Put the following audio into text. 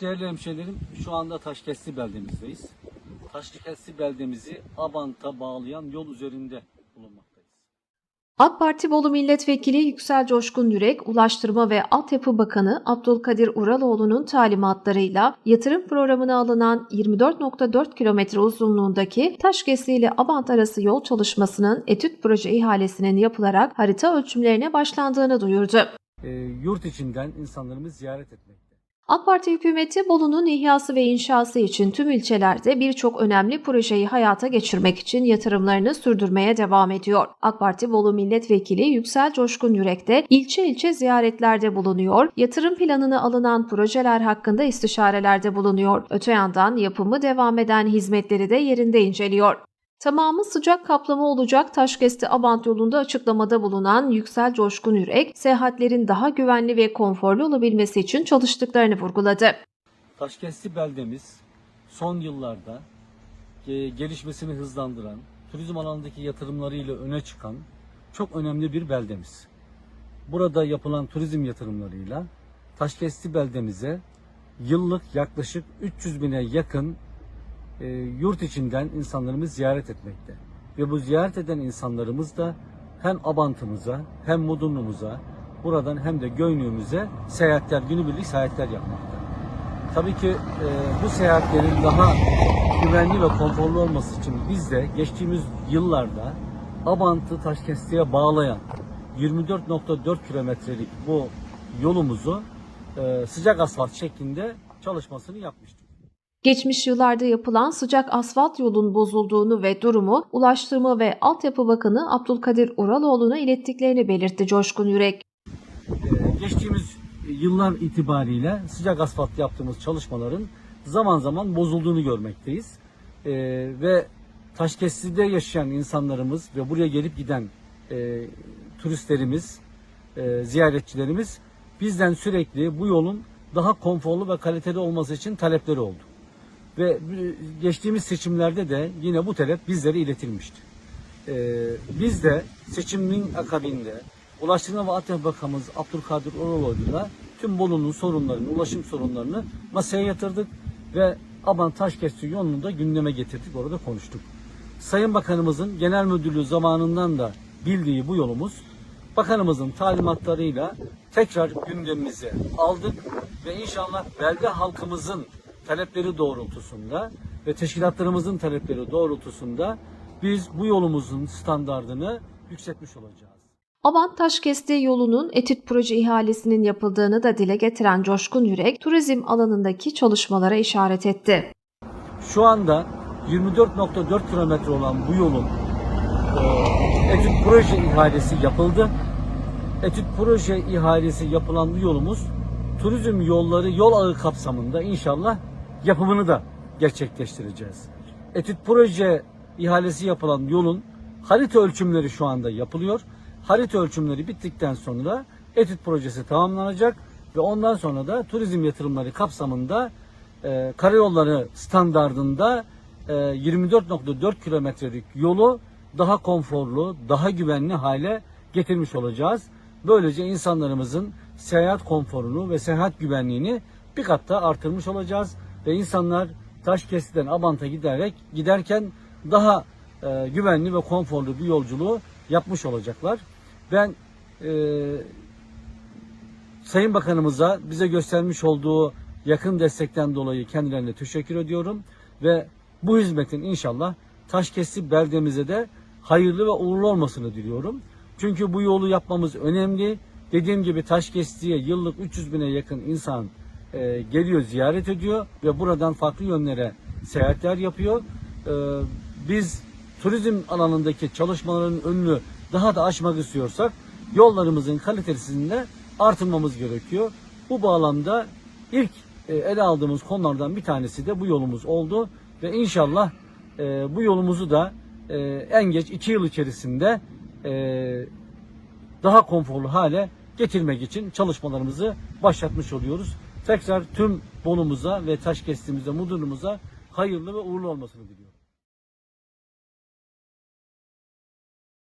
Değerli hemşehrilerim, şu anda Taşkesti beldemizdeyiz. Taşkesti beldemizi Abant'a bağlayan yol üzerinde bulunmaktayız. AK Parti Bolu Milletvekili Yüksel Coşkun Yürek, Ulaştırma ve Altyapı Bakanı Abdülkadir Uraloğlu'nun talimatlarıyla yatırım programına alınan 24.4 kilometre uzunluğundaki Taşkesi ile Abant arası yol çalışmasının etüt proje ihalesinin yapılarak harita ölçümlerine başlandığını duyurdu. Ee, yurt içinden insanlarımız ziyaret etmekte. AK Parti hükümeti Bolu'nun ihyası ve inşası için tüm ilçelerde birçok önemli projeyi hayata geçirmek için yatırımlarını sürdürmeye devam ediyor. AK Parti Bolu Milletvekili Yüksel Coşkun Yürek de ilçe ilçe ziyaretlerde bulunuyor, yatırım planına alınan projeler hakkında istişarelerde bulunuyor. Öte yandan yapımı devam eden hizmetleri de yerinde inceliyor. Tamamı sıcak kaplama olacak Taşkesti Abant yolunda açıklamada bulunan Yüksel Coşkun Yürek, seyahatlerin daha güvenli ve konforlu olabilmesi için çalıştıklarını vurguladı. Taşkesti beldemiz son yıllarda e, gelişmesini hızlandıran, turizm alanındaki yatırımlarıyla öne çıkan çok önemli bir beldemiz. Burada yapılan turizm yatırımlarıyla Taşkesti beldemize yıllık yaklaşık 300 bine yakın e, yurt içinden insanlarımız ziyaret etmekte. Ve bu ziyaret eden insanlarımız da hem Abant'ımıza hem Mudurnu'muza buradan hem de Göynüğümüze seyahatler, günübirlik seyahatler yapmakta. Tabii ki e, bu seyahatlerin daha güvenli ve konforlu olması için biz de geçtiğimiz yıllarda Abant'ı Taşkesti'ye bağlayan 24.4 kilometrelik bu yolumuzu e, sıcak asfalt şeklinde çalışmasını yapmıştık. Geçmiş yıllarda yapılan sıcak asfalt yolun bozulduğunu ve durumu Ulaştırma ve Altyapı Bakanı Abdülkadir Uraloğlu'na ilettiklerini belirtti Coşkun Yürek. Geçtiğimiz yıllar itibariyle sıcak asfalt yaptığımız çalışmaların zaman zaman bozulduğunu görmekteyiz. Ee, ve Taşkesti'de yaşayan insanlarımız ve buraya gelip giden e, turistlerimiz, e, ziyaretçilerimiz bizden sürekli bu yolun daha konforlu ve kaliteli olması için talepleri oldu. Ve geçtiğimiz seçimlerde de yine bu talep bizlere iletilmişti. Ee, biz de seçimin akabinde Ulaştırma ve Altyapı Bakanımız Abdülkadir Oraloğlu'yla tüm Bolu'nun sorunlarını, ulaşım sorunlarını masaya yatırdık ve Aban Taşkesti yolunu da gündeme getirdik, orada konuştuk. Sayın Bakanımızın genel müdürlüğü zamanından da bildiği bu yolumuz Bakanımızın talimatlarıyla tekrar gündemimize aldık ve inşallah belde halkımızın talepleri doğrultusunda ve teşkilatlarımızın talepleri doğrultusunda biz bu yolumuzun standardını yükseltmiş olacağız. Abant Taşkesti yolunun etüt proje ihalesinin yapıldığını da dile getiren Coşkun Yürek, turizm alanındaki çalışmalara işaret etti. Şu anda 24.4 kilometre olan bu yolun e, etüt proje ihalesi yapıldı. Etüt proje ihalesi yapılan bu yolumuz turizm yolları yol ağı kapsamında inşallah yapımını da gerçekleştireceğiz. Etüt proje ihalesi yapılan yolun harita ölçümleri şu anda yapılıyor. Harita ölçümleri bittikten sonra etüt projesi tamamlanacak ve ondan sonra da turizm yatırımları kapsamında e, karayolları standardında e, 24.4 kilometrelik yolu daha konforlu, daha güvenli hale getirmiş olacağız. Böylece insanlarımızın seyahat konforunu ve seyahat güvenliğini bir kat daha artırmış olacağız ve insanlar Taşkesi'den Abant'a giderek giderken daha e, güvenli ve konforlu bir yolculuğu yapmış olacaklar. Ben e, Sayın Bakanımıza bize göstermiş olduğu yakın destekten dolayı kendilerine teşekkür ediyorum ve bu hizmetin inşallah Taşkesi beldemize de hayırlı ve uğurlu olmasını diliyorum. Çünkü bu yolu yapmamız önemli. Dediğim gibi Taşkesti'ye yıllık 300 bine yakın insan e, geliyor, ziyaret ediyor ve buradan farklı yönlere seyahatler yapıyor. E, biz turizm alanındaki çalışmaların önünü daha da aşmak istiyorsak yollarımızın kalitesini de artırmamız gerekiyor. Bu bağlamda ilk e, ele aldığımız konulardan bir tanesi de bu yolumuz oldu ve inşallah e, bu yolumuzu da e, en geç iki yıl içerisinde e, daha konforlu hale getirmek için çalışmalarımızı başlatmış oluyoruz. Tekrar tüm Bolu'muza ve Taşkesti'mize, Mudurnu'muza hayırlı ve uğurlu olmasını diliyorum.